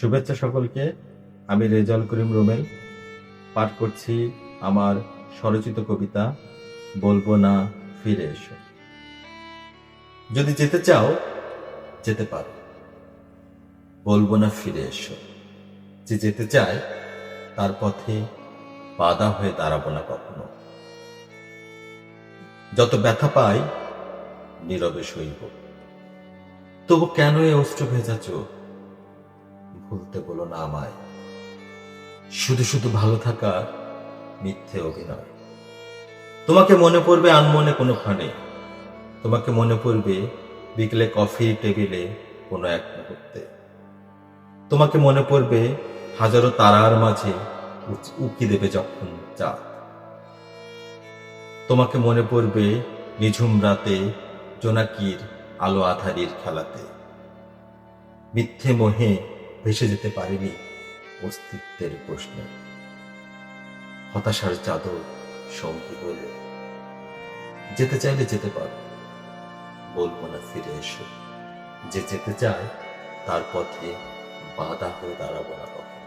শুভেচ্ছা সকলকে। আমি রেজাল করিম রোমেল। পাঠ করছি আমার স্বরচিত কবিতা, বলব না ফিরে এসো। যদি যেতে চাও, যেতে পারো। বলব না ফিরে এসো। যে যেতে চায়, তার পথে বাধা হয়ে দাঁড়াবো না কখনো। যত ব্যথা পাই, নীরবে সইব তবু কেন এ অস্ত্র ভেজা চোখ? ভুলতে বলো না আমায়। শুধু শুধু ভালো থাকা মিথ্যে অভিনয়। তোমাকে মনে পড়বে আনমনে কোনো ক্ষণে। তোমাকে মনে পড়বে বিকেলে কফির টেবিলে কোনো এক মুহূর্তে। তোমাকে মনে পড়বে হাজারো তারার মাঝে উকি দেবে যখন চাঁদ। তোমাকে মনে পড়বে নিঝুম রাতে জোনাকির আলো আধারির খেলাতে। মিথ্যে মোহে ভেসে যেতে পারিনি অস্তিত্বের প্রশ্নে। হতাশার চাদর সঙ্গী বলে যেতে চাইলে যেতে পারো। বলব না ফিরে এসো। যে যেতে চায় তার পথে বাধা হয়ে দাঁড়াবো না কখনো।